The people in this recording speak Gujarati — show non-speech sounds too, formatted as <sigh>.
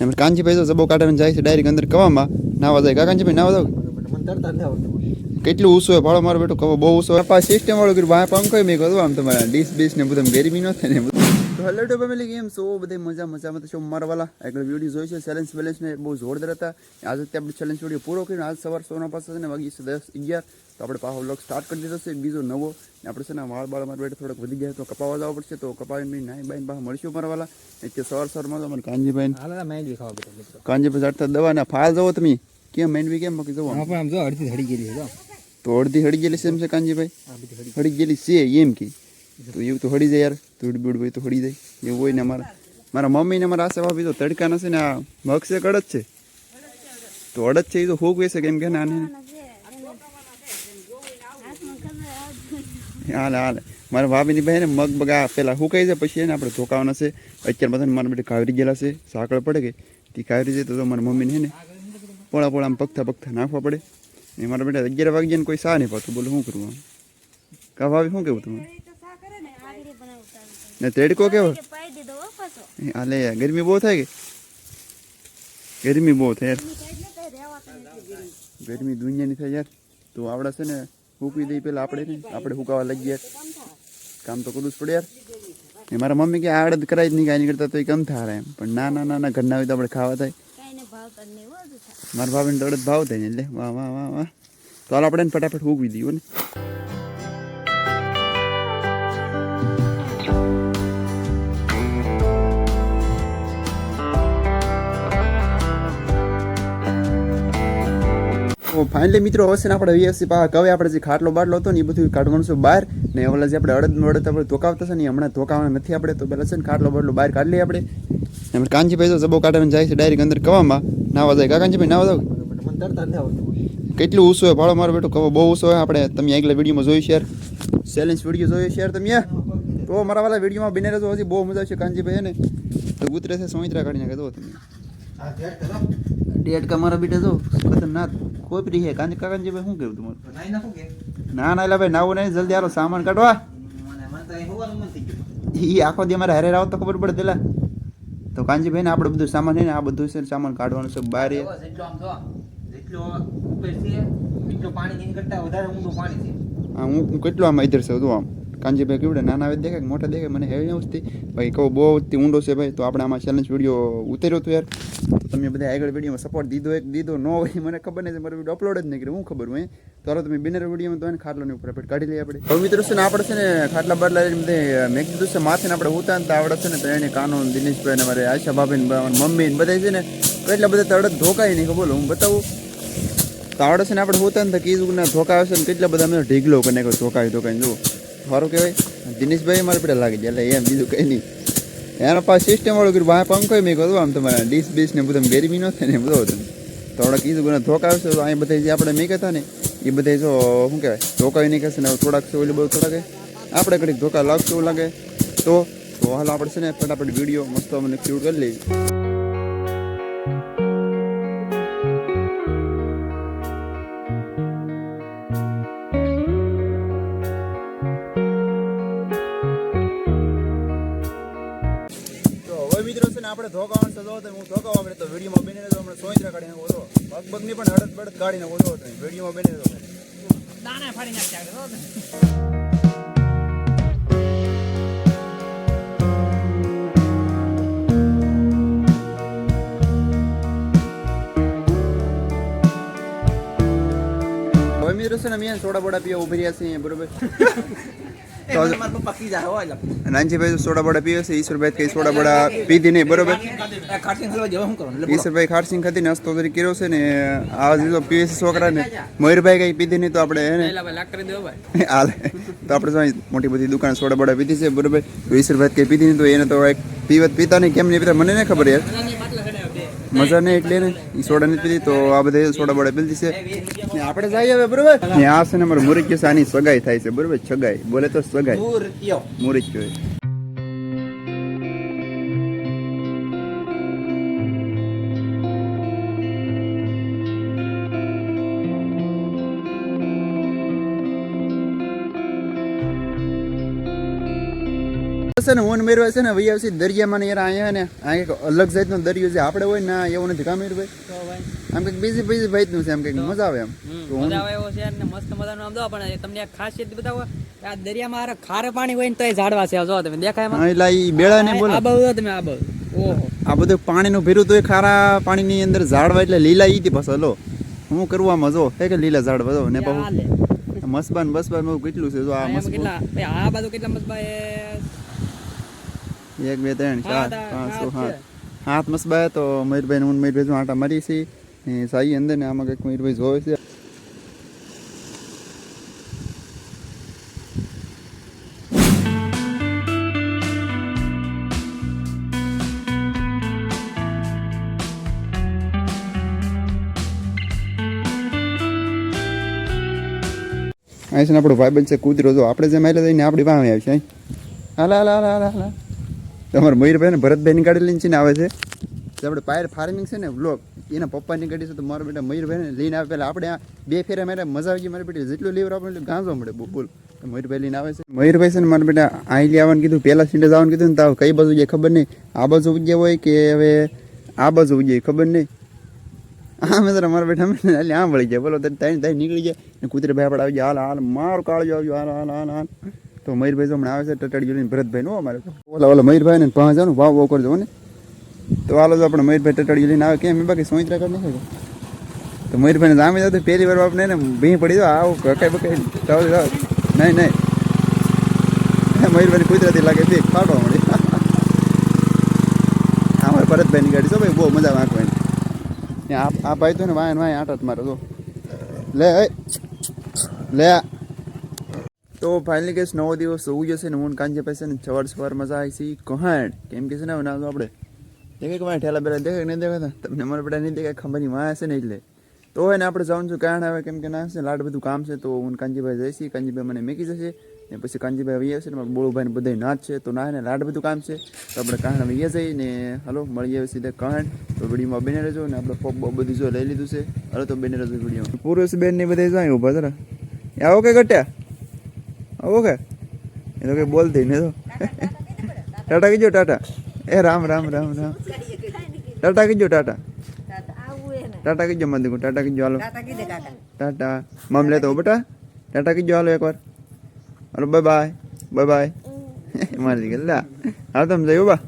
એમ કાંજીભાઈ તો જબો કાઢીને જાય છે ડાયરેક્ટ અંદર કવામાં. નાવા જાય. કાંજીભાઈ નાવા જાવ? કેટલું ઊંચો હોય? ભાડો મારો બેટો કવો બહુ હોય. સિસ્ટમ વાળું કર્યું. ભાઈ, પંખો મેં કહ્યું આમ તમારા ડીશ બીશ ને બધું ગરમી ન થાય ને બધું. તો hello to family game so બધે મજા મજામાં. તો શું મારવાલા આગળ વીડિયો જોઈ છે ચેલેન્જ બેલેન્સ ને બહુ જોરદાર હતા. આજે તે આપણે ચેલેન્જ વીડિયો પૂરો કર્યો આજ સવાર સોના પાસે છે ને વાગી છે દસ અગિયાર. તો આપણે પાછો લોક સ્ટાર્ટ કરી દીધો છે બીજો નવો. ને આપણે છે ને વાળ બાળ મારા બેટે થોડોક વધી ગયા તો કપાવા જવા પડશે. તો કપાવીને નાઈ બાઈને પાસે મળશું મારવાલા એટલે સવાર સવારમાં તો અમારે કાનજીભાઈ કાનજીભાઈ જાડતા દવા ને ફાલ જવો તમે. કેમ મેનવી કેમ? બાકી જવો આમ જો અડધી હડી ગયેલી છે તો અડધી હળી ગયેલી છે એમ છે કાનજીભાઈ? હડી ગયેલી છે એમ કે. તો એવું તો હળી જાય યાર. ધૂળ બીડ હોય તો હળી જાય. એવું હોય ને અમારા. મારા મમ્મીને મારા આશા ભાભી તો તડકા નથી ને આ મગ છે કડદ છે? તો અડદ છે એ તો હોગ વેસે કેમ કે ને આને હાલે હાલે. મારા ભાભીની બહેને મગ બગા પેલા હુકાઈ જાય પછી એને આપણે ધોકાવાના છે. અત્યારે બધા મારા બેટા કાવરી ગયેલા છે. સાંકળ પડે કે તે કાવરી જાય તો મારા મમ્મીને હે ને પોળા પોળા આમ પગથા પગથા નાખવા પડે. ને મારા બેટા અગિયાર વાગ્યા કોઈ સા નહીં પાતું બોલો, શું કરવું કા ભાભી, શું કેવું તમે ને તેડકો કેવો એ હાલે યાર, ગરમી બહુ થાય કે ગરમી બહુ થાય યાર ગરમી દુનિયાની થાય યાર તો આવડે છે ને ફૂકી દઈ પેલા આપણે ને આપણે ફૂકાવા લાગી યાર કામ તો કરવું જ પડે યાર ને મારા મમ્મી કે આડદ કરાય જ નહીં કાંઈ નહીં કરતા તો એ કમ થાય એમ પણ ના ના ના ના ઘરના હોય તો આપણે ખાવા થાય મારા ભાભીને તો અડદ ભાવ થાય ને એટલે વાહ વાહ વાહ વાહ તો હાલ આપણે એને ફટાફટ ફૂકવી દઈએ ને ફાઇનલી મિત્રો હશે ને આપણે વીએસસી પાક કવે આપણે જે ખાટલો બાટલો હતો ને એ બધું કાઢવાનું છે બહાર. ને ઓલા જે આપણે અડદ અડદ આપણે ધોકાવતા છે ને હમણાં ધોકાવાના નથી આપણે. તો પેલા છે ને ખાટલો બાટલો બહાર કાઢી લઈએ આપણે. એમ કાંજીભાઈ તો જબો કાઢીને જાય છે ડાયરેક્ટ અંદર કવામાં. નાવા જાય. કા કાંજીભાઈ નાવા જાવ કેટલું ઊંચું હોય? ભાડો મારો બેટો કવો? બહુ ઊંચો હોય? આપણે તમે આગલા વિડીયોમાં જોયું શેર ચેલેન્જ વીડિયો જોયો શેર તમે તો મારા વાળા વિડીયોમાં બિને રહેજો હજી બહુ મજા આવશે કાંજીભાઈ ને? તો ઉતરે છે સોઈત્રા કાઢીને નાખે તમે. ડેટ કા મારા બેટા જો ખતરનાક. કોપરી હે કાંજી કાંજીભાઈ શું કેવું તમારું ના ના એટલે ભાઈ નાવું નહીં જલ્દી આલો સામાન કાઢવા તો ઈ આખો દી અમારે હારે રાવ તો ખબર પડે પેલા. તો કાંજીભાઈ ને આપણે બધું સામાન છે ને આ બધું છે સામાન કાઢવાનું છે બહાર જેટલો આમ જો જેટલો ઉપર છે એટલું પાણી કરતા વધારે ઊંડું પાણી છે. હા હું કેટલો આમ ઇધર છે બધું આમ? કાંજીભાઈ કેવડે, નાના આવે દેખાય મોટા દેખાય, મને હેવી નથી ભાઈ કહો બહુ ઊંડો છે ભાઈ, તો આપણે આમાં ચેલેન્જ વીડિયો ઉતર્યો હતો યાર. તમે બધા આગળ વિડીયોમાં સપોર્ટ દીધો એક, દીધો ન હોય, મને ખબર નહીં મારો વીડિયો અપલોડ જ નહીં કર્યો, હું ખબર હોય તો હાલો તમે બિનર વિડીયોમાં તો એને ખાટલાની ઉપર આપણે કાઢી લઈએ આપણે. હવે મિત્રો છે ને આપણે છે ને ખાટલા લઈને બધે મેં કીધું છે માથે ને આપણે ઉતાર તો આવડે છે ને તો એને કાનો દિનેશભાઈ ને મારે આશા ભાભી ને મમ્મી ને બધા છે ને કેટલા બધા તડક ધોકાય નહીં બોલો હું બતાવું. તો આવડે છે ને આપણે હોતા ને તો કીધું ને ધોકા આવશે ને કેટલા બધા અમે ઢીગલો કને ધોકાય ધોકાય, જુઓ. સારું કહેવાય. દિનેશભાઈ મારે પેલા લાગી જાય એટલે એમ બીજું કંઈ નહીં. એના પાસે સિસ્ટમ વાળું કર્યું. વાય પંખો મેં કહ્યું આમ તમારા ડીશ બીશ ને બધું ગરમી ન થાય ને બધું. હતું આપણે કીધું બધા ધોકા આવશે. તો અહીં બધા જે આપણે મેં કહેતા ને, એ બધા જો, શું કહેવાય ધોકાવી નહીં કહેશે ને, થોડાક છે, ઓલું બધું થોડાક આપણે ઘડીક ધોકા લાગશે એવું લાગે. તો તો હાલ આપણે છે ને, ફટાફટ વીડિયો મસ્ત અમને શૂટ કરી લઈએ. આપણે ધોકાવાનું તો જો તો હું ધોકાવા આપણે તો વિડીયોમાં બની તો આપણે સોઈત્રા કાઢી નાખો તો ની પણ હડત બડત કાઢી નાખો તો વિડીયોમાં બેને રહેતો દાણા ફાડી નાખ્યા મિત્રો છે ને મેં થોડા બોડા પીવા ઊભી રહ્યા છીએ બરોબર? <laughs> એટલે નાનજીભાઈ સોડા બડા પીવે છે ઈશ્વરભાઈ કઈ સોડા બડા પીધી નહીં બરોબર? ઈશ્વરભાઈ ખારસિંગ ખાતી નાસ્તો તરીકે કર્યો છે ને આ જો પીવે છે છોકરા ને મયુરભાઈ કઈ પીધી નહીં તો આપણે એને <laughs> હાલે. તો આપણે જો મોટી બધી દુકાન સોડા બોડા પીધી છે બરોબર? તો ઈશ્વરભાઈ કઈ પીધી નહીં તો એને તો એક પીવત પીતા નહીં કેમ નહીં પીતા? મને નહીં ખબર યાર. મજા નહીં એટલે ને? સોડા નથી પીધી તો આ બધા સોડા બોડા પીધી છે. આપણે જઈએ હવે બરોબર? ને આ છે ને અમારે મુરત કે આની સગાઈ થાય છે બરોબર? સગાઈ બોલે તો સગાઈ. દૂર યો છે ને ઓન મેરવા છે ને ભાઈ આવશે દરિયામાં યાર અહીંયા ને આ એક અલગ જાતનો દરિયો છે. આપણે હોય ને એવું નથી. કામ ભાઈ આમ કંઈક બીજી બીજી ભાઈનું છે આમ કંઈક મજા આવે એમ. મજા આવે એવો છે ને મસ્ત મજાનું આમ દો પણ તમને ખાસિયત બતાવો આ દરિયામાં હારે ખારે પાણી હોય ને તો એ ઝાડવા છે. જો તમે દેખાય એમાં? એટલે ઈ બેળા ને બોલો. આ બહુ તમે આ બહુ ઓહો. આ બધું પાણીનું ભેરું તો એ ખારા પાણીની અંદર ઝાડવા એટલે લીલા ઈ થી પાછો લો હું કરવા મજો હે કે લીલા ઝાડવા જો. ને બહુ. મસ્બાન બસબાન કેટલું છે જો. આ ભાઈ આ બાજુ કેટલા ભાઈ એક બે ત્રણ ચાર પાંચ છ. સાત હાથ મસ્બા તો મયુરભાઈ હું મયુરભાઈ આટા મારી છે. સાઈ અંદર ને આમાં કંઈક મયુરભાઈ જોવે છે. અહીં છે ને આપણો ભાઈબંધ છે કૂતરો. જો આપણે જેમ એટલે જઈને આપણી પાસે આવી છે. હાલ હાલ હાલ હાલ હાલ. તમારે મયુરભાઈ ને ભરતભાઈની ગાડી લઈને છે ને આવે છે. આપણે પાયર ફાર્મિંગ છે ને બ્લોક એના પપ્પાની ગાડી છે તો મારા બેટા મયુરભાઈ ને લઈને આવે. પહેલાં આપણે આ બે ફેરા મારે મજા આવી ગઈ મારી બેટી. જેટલું લીવર આપણે એટલું ગાંજો મળે. બોલ તો મયુરભાઈ લઈને આવે છે. મયુરભાઈ છે ને મારા બેટા અહીં લેવાનું કીધું, પહેલા સીટે જવાનું કીધું ને તો કઈ બાજુ જાય ખબર નહીં. આ બાજુ ઉજ્યા હોય કે હવે આ બાજુ ઉજ્યા ખબર નહીં. હા મેં તારા મારા બેઠા મેં એટલે આમ વળી ગયા બોલો, તારી તારી નીકળી જાય. ને કૂતરે ભાઈ આપણે આવી ગયા, હાલ હાલ, મારો કાળજો, આવજો. હાલ હાલ હાલ હાલ. તો મયુરભાઈ જો હમણાં આવે છે ટટડી ભરતભાઈ નો અમારે. ઓલા ઓલા મયુરભાઈ ને પાંચ જવાનું ભાવ ભાવ કરજો ને. તો હાલો જો આપણે મયુરભાઈ ટટડી લઈને આવે, કેમ? બાકી સોઈત્રા કરી નાખે તો મયુરભાઈ ને જામે જાવ પહેલી વાર આપણે ને ભી પડી દો આવું કકાઈ બકાઈ તાવ નહીં નહીં. મયુરભાઈ કુદરતી લાગે તે ફાટવા મળી અમારે ભરતભાઈની ગાડી છો ભાઈ બહુ મજા વાંકવાની. આ ભાઈ તો ને વાય વાય આટા જ મારે તો લે લે. તો ફાઇનલી કેસ નવો દિવસ હોવું જશે ને હું કાંજે પાસે ને, સવાર સવાર મજા આવી છે. કહાણ. કેમ કે છે ને બનાવતો આપણે દેખે કે મારે ઠેલા પહેલાં દેખે કે નહીં દેખાતા તમને મારા બેટા નહીં દેખાય નહીં વાય હશે ને એટલે. તો હોય ને, આપણે જવાનું છું કારણ આવે કેમ કે ના છે લાડ બધું કામ છે, તો હું કાંજીભાઈ જઈશ કાંજીભાઈ મને મેકી જશે. ને પછી કાંજીભાઈ આવી આવશે ને, મારા બોળુભાઈને બધા નાચ છે, તો ના ને, લાડ બધું કામ છે. તો આપણે કારણ આવી જઈએ ને, હલો મળી આવે સીધા કાહણ. તો વિડીયોમાં બેને રહેજો ને, આપણે બગ બધું જો લઈ લીધું છે. હલો, તો બેને રહેજો વીડિયો પુરુષ બેન ને બધા જાય ઊભા જરા આવો કે ઘટ્યા? આવો કે? એ તો કઈ બોલતી નહીં તો. ટાટા કીજો, ટાટા. એ રામ રામ રામ રામ. ટાટા કીજો, ટાટા. ટાટા કીજો મને ટાટા કીજો, હાલો. ટાટા. મમ લેતો બેટા. ટાટા કીજો, હાલો એકવાર. હાલો, બાય બાય. Bye bye. <laughs> મારી દીકરી લા હાલ, તમે જયો બા.